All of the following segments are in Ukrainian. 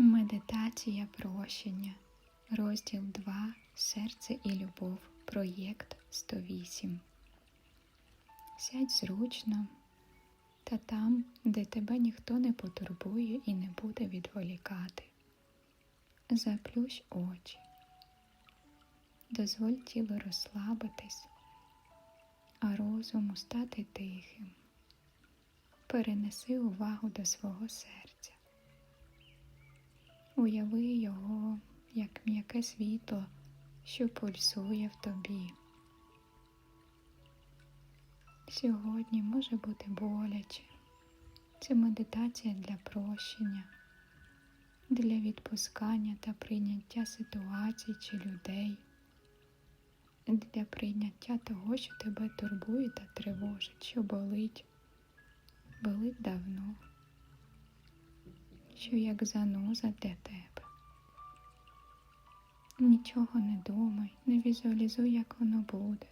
Медитація прощення. Розділ 2. Серце і любов. Проєкт 108. Сядь зручно та там, де тебе ніхто не потурбує і не буде відволікати. Заплющ очі. Дозволь тілу розслабитись, а розуму стати тихим. Перенеси увагу до свого серця. Уяви його як м'яке світло, що пульсує в тобі. Сьогодні може бути боляче. Це медитація для прощення, для відпускання та прийняття ситуацій чи людей, для прийняття того, що тебе турбує та тривожить, що болить, болить давно що як заноза для тебе. Нічого не думай, не візуалізуй, як воно буде.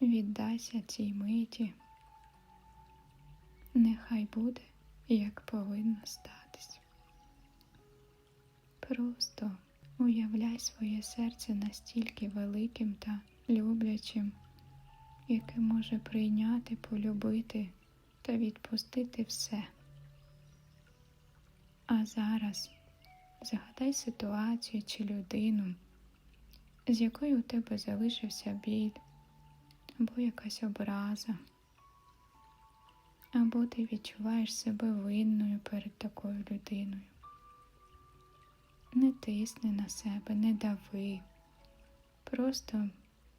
Віддайся цій миті. Нехай буде, як повинно статись. Просто уявляй своє серце настільки великим та люблячим, яке може прийняти, полюбити та відпустити все. А зараз загадай ситуацію чи людину, з якою у тебе залишився біль, або якась образа, або ти відчуваєш себе винною перед такою людиною. Не тисни на себе, не дави, просто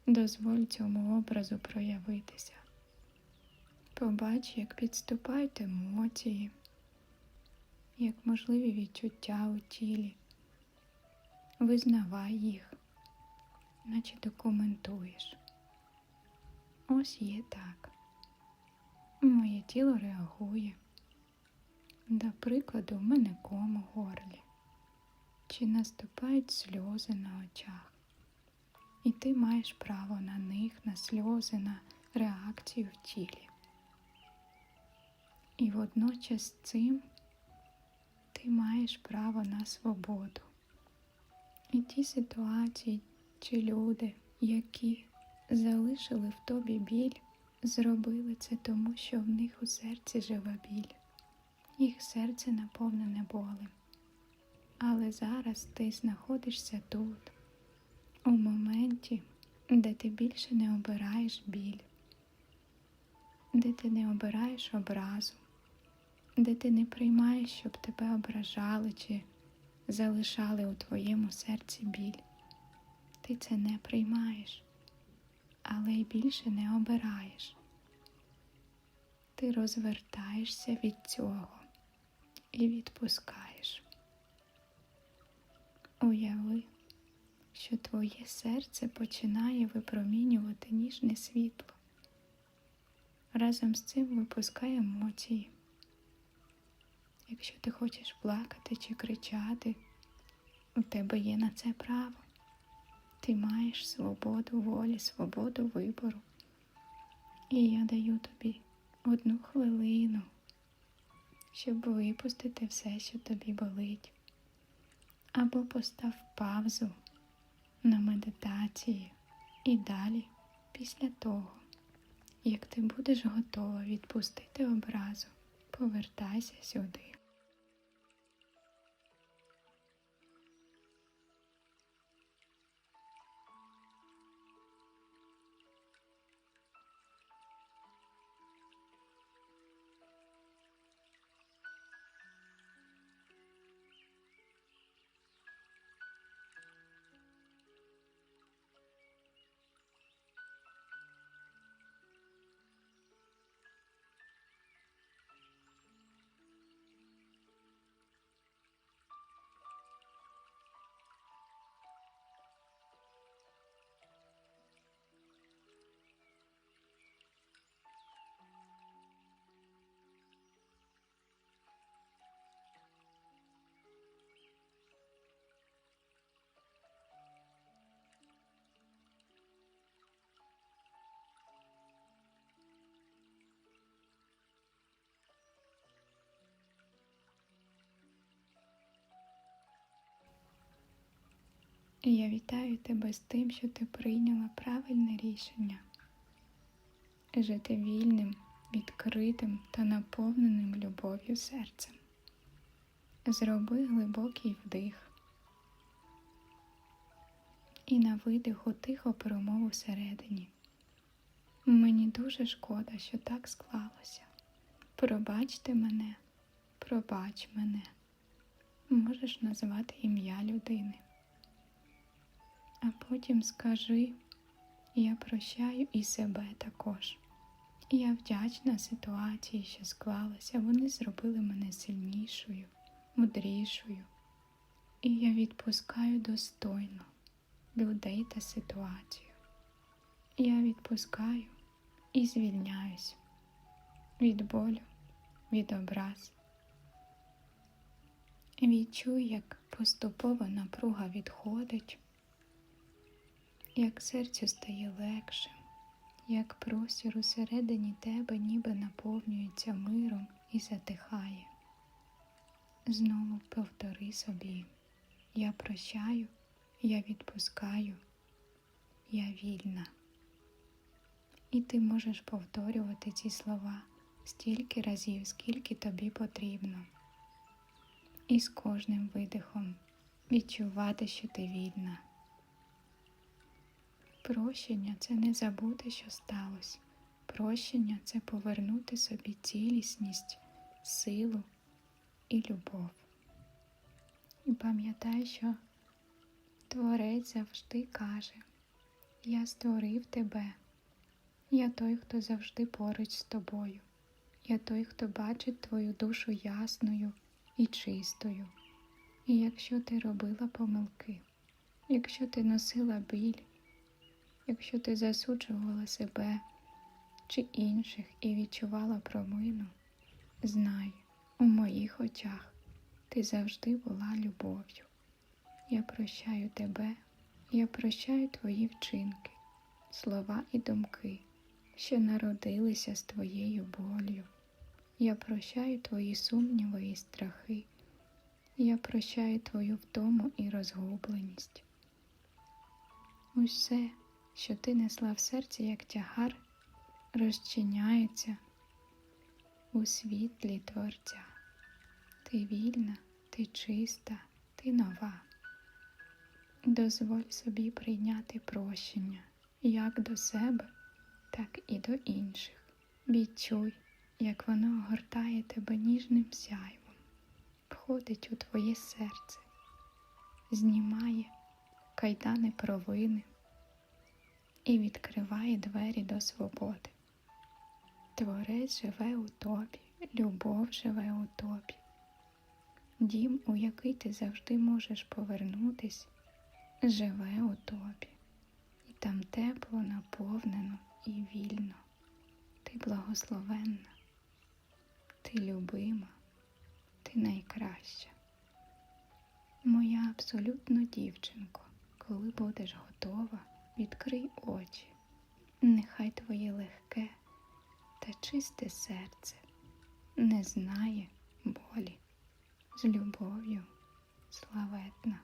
дозволь цьому образу проявитися. Побач, як підступають емоції як можливі відчуття у тілі. Визнавай їх, наче документуєш. Ось є так. Моє тіло реагує. До прикладу, в мене ком у горлі, чи наступають сльози на очах, і ти маєш право на них, на сльози, на реакцію в тілі. І водночас цим ти маєш право на свободу. І ті ситуації чи люди, які залишили в тобі біль, зробили це тому, що в них у серці живе біль, їх серце наповнене болем. Але зараз ти знаходишся тут, у моменті, де ти більше не обираєш біль, де ти не обираєш образу, де ти не приймаєш, щоб тебе ображали чи залишали у твоєму серці біль. Ти це не приймаєш, але й більше не обираєш. Ти розвертаєшся від цього і відпускаєш. Уяви, що твоє серце починає випромінювати ніжне світло. Разом з цим випускає емоції. Якщо ти хочеш плакати чи кричати, у тебе є на це право. Ти маєш свободу волі, свободу вибору. І я даю тобі одну хвилину, щоб випустити все, що тобі болить. Або постав паузу на медитації і далі, після того, як ти будеш готова відпустити образу, повертайся сюди. І я вітаю тебе з тим, що ти прийняла правильне рішення жити вільним, відкритим та наповненим любов'ю серцем. Зроби глибокий вдих і на видиху тихо промову всередині. Мені дуже шкода, що так склалося. Пробачте мене, пробач мене. Можеш назвати ім'я людини. А потім скажи, я прощаю і себе також. Я вдячна ситуації, що склалася. Вони зробили мене сильнішою, мудрішою. І я відпускаю достойно людей та ситуацію. Я відпускаю і звільняюсь від болю, від образ. Відчуй, як поступово напруга відходить, як серцю стає легшим, як простір усередині тебе ніби наповнюється миром і затихає. Знову повтори собі, я прощаю, я відпускаю, я вільна. І ти можеш повторювати ці слова стільки разів, скільки тобі потрібно. І з кожним видихом відчувати, що ти вільна. Прощення це не забути, що сталося. Прощення це повернути собі цілісність, силу і любов. І пам'ятай, що Творець завжди каже, я створив тебе, я той, хто завжди поруч з тобою, я той, хто бачить твою душу ясною і чистою. І якщо ти робила помилки, якщо ти носила біль, якщо ти засуджувала себе чи інших і відчувала промину, знай, у моїх очах ти завжди була любов'ю. Я прощаю тебе, я прощаю твої вчинки, слова і думки, що народилися з твоєю болю. Я прощаю твої сумніви і страхи, я прощаю твою втому і розгубленість. Усе, що ти несла в серці, як тягар, розчиняється у світлі Творця. Ти вільна, ти чиста, ти нова. Дозволь собі прийняти прощення як до себе, так і до інших. Відчуй, як воно огортає тебе ніжним сяйвом, входить у твоє серце, знімає кайдани провини і відкриває двері до свободи. Творець живе у тобі, любов живе у тобі, дім, у який ти завжди можеш повернутись живе у тобі, і там тепло, наповнено і вільно. Ти благословенна, ти любима, ти найкраща. Моя абсолютно дівчинко, коли будеш готова, відкрий очі, нехай твоє легке та чисте серце не знає болі з любов'ю славетна.